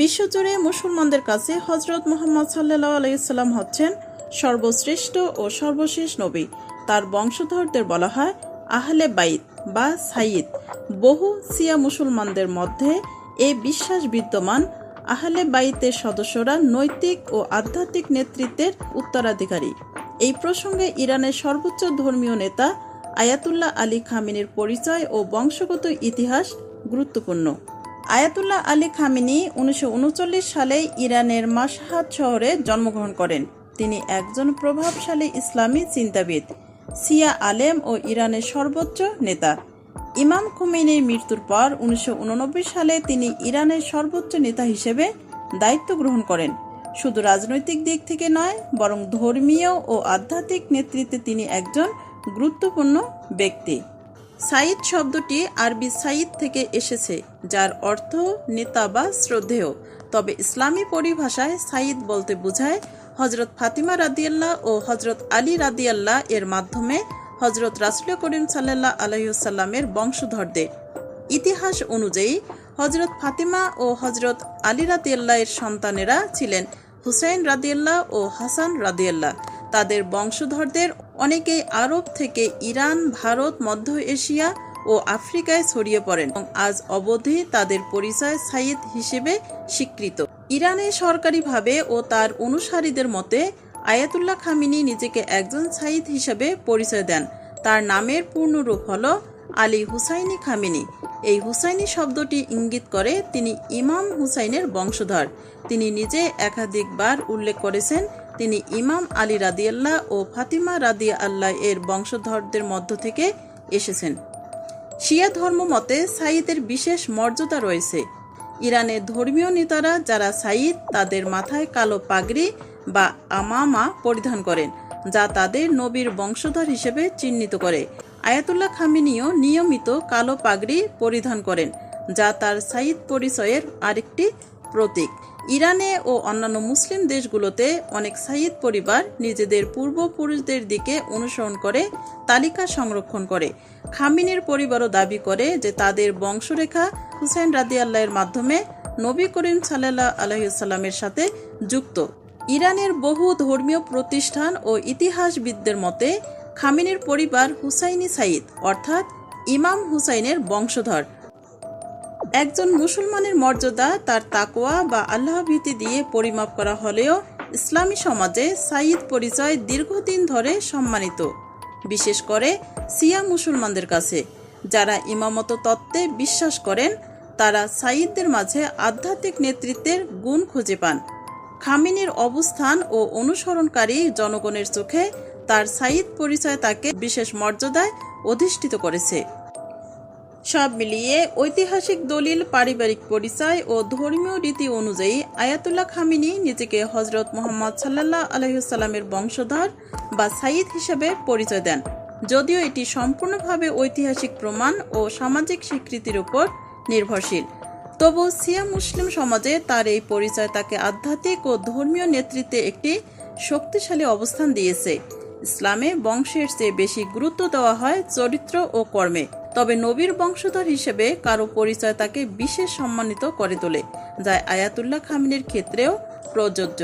বিশ্বজুড়ে মুসলমানদের কাছে হজরত মোহাম্মদ সাল্লাহ আলাইসাল্লাম হচ্ছেন সর্বশ্রেষ্ঠ ও সর্বশেষ নবী। তার বংশধরদের বলা হয় আহলে বাইত বা সাইদ বহু সিয়া মুসলমানদের মধ্যে এ বিশ্বাস বিদ্যমান আহলে বাইতের সদস্যরা নৈতিক ও আধ্যাত্মিক নেতৃত্বের উত্তরাধিকারী। এই প্রসঙ্গে ইরানের সর্বোচ্চ ধর্মীয় নেতা আয়াতুল্লাহ আলী খামিনের পরিচয় ও বংশগত ইতিহাস গুরুত্বপূর্ণ। আয়াতুল্লাহ আলী খামিনি উনিশশো সালে ইরানের মাসহাদ শহরে জন্মগ্রহণ করেন। তিনি একজন প্রভাবশালী ইসলামী চিন্তাবিদ সিয়া আলেম ও ইরানের সর্বোচ্চ নেতা। ইমাম খুমেনির মৃত্যুর পর উনিশশো উননব্বই সালে তিনি ইরানের সর্বোচ্চ নেতা হিসেবে দায়িত্ব গ্রহণ করেন। শুধু রাজনৈতিক দিক থেকে নয়, বরং ধর্মীয় ও আধ্যাত্মিক নেতৃত্বে তিনি একজন গুরুত্বপূর্ণ ব্যক্তি। সাইদ শব্দটি আরবি সাইদ থেকে এসেছে, যার অর্থ নেতা বা শ্রদ্ধেয়। তবে ইসলামী পরিভাষায় সাইদ বলতে বোঝায় হজরত ফাতিমা রাদিয়াল্লাহ ও হজরত আলী রাদিয়াল্লাহ এর মাধ্যমে হজরত রাসুল করিম সাল্লাহ আলহিসাল্লামের বংশধরদের। ইতিহাস অনুযায়ী হজরত ফাতিমা ও হজরত আলী রাদিয়াল্লাহ এর সন্তানেরা ছিলেন হুসাইন রাদিয়াল্লাহ ও হাসান রাদিয়াল্লাহ। তাদের বংশধরদের অনেকেই আরব থেকে ইরান, ভারত, মধ্য এশিয়া ও আফ্রিকায় ছড়িয়ে পড়েন এবং আজ অবধি তাদের পরিচয় সাইদ হিসেবে স্বীকৃত। ইরানে সরকারিভাবে ও তার অনুসারীদের মতে, আয়াতুল্লাহ খামিনি নিজেকে একজন সাইদ হিসেবে পরিচয় দেন। তার নামের পূর্ণরূপ হল আলী হুসাইনি খামিনি। এই হুসাইনি শব্দটি ইঙ্গিত করে তিনি ইমাম হুসাইনের বংশধর। তিনি নিজে একাধিকবার উল্লেখ করেছেন তিনি ইমাম আলী রাদিয়াল্লাহ ও ফাতিমা রাদিয়া আল্লাহ এর বংশধরদের মধ্য থেকে এসেছেন। শিয়া ধর্ম মতে সাইদের বিশেষ মর্যাদা রয়েছে। ইরানের ধর্মীয় নেতারা যারা সাইদ তাদের মাথায় কালো পাগড়ি বা আমামা পরিধান করেন, যা তাদের নবীর বংশধর হিসেবে চিহ্নিত করে। আয়াতুল্লাহ খামিনিও নিয়মিত কালো পাগড়ি পরিধান করেন, যা তার সাইদ পরিচয়ের আরেকটি প্রতীক। ইরানে ও অন্যান্য মুসলিম দেশগুলোতে অনেক সাইদ পরিবার নিজেদের পূর্বপুরুষদের দিকে অনুসরণ করে, তালিকা সংরক্ষণ করে। খামিনের পরিবারও দাবি করে যে তাদের বংশরেখা হুসাইন রাদি আল্লাহের মাধ্যমে নবী করিম সাল্লাহ আলহিসাল্লামের সাথে যুক্ত। ইরানের বহু ধর্মীয় প্রতিষ্ঠান ও ইতিহাসবিদদের মতে, খামিনের পরিবার হুসাইনি সাইদ অর্থাৎ ইমাম হুসাইনের বংশধর। একজন মুসলমানের মর্যাদা তার তাকোয়া বা আল্লাহ ভীতি দিয়ে পরিমাপ করা হলেও ইসলামী সমাজে সাইদ পরিচয় দীর্ঘদিন ধরে সম্মানিত। বিশেষ করে সিয়া মুসলমানদের কাছে, যারা ইমামত তত্ত্বে বিশ্বাস করেন, তারা সাইদদের মাঝে আধ্যাত্মিক নেতৃত্বের গুণ খুঁজে পান। খামিনের অবস্থান ও অনুসরণকারী জনগণের চোখে তার সাইদ পরিচয় তাকে বিশেষ মর্যাদায় অধিষ্ঠিত করেছে। সব মিলিয়ে ঐতিহাসিক দলিল, পারিবারিক পরিচয় ও ধর্মীয় রীতি অনুযায়ী আয়াতুল্লাহ খামিনি নিজেকে হজরত মোহাম্মদ সাল্লাহ আলহিসাল্লামের বংশধর বা সাইদ হিসেবে পরিচয় দেন। যদিও এটি সম্পূর্ণভাবে ঐতিহাসিক প্রমাণ ও সামাজিক স্বীকৃতির উপর নির্ভরশীল। তবু সিয়া মুসলিম সমাজে তার এই পরিচয় তাকে আধ্যাত্মিক ও ধর্মীয় নেতৃত্বে একটি শক্তিশালী অবস্থান দিয়েছে। ইসলামে বংশের চেয়ে বেশি গুরুত্ব দেওয়া হয় চরিত্র ও কর্মে। তবে নবীর বংশধর হিসেবে কারও পরিচয় তাকে বিশেষ সম্মানিত করে তোলে, যা আয়াতুল্লাহ খামিনের ক্ষেত্রেও প্রযোজ্য।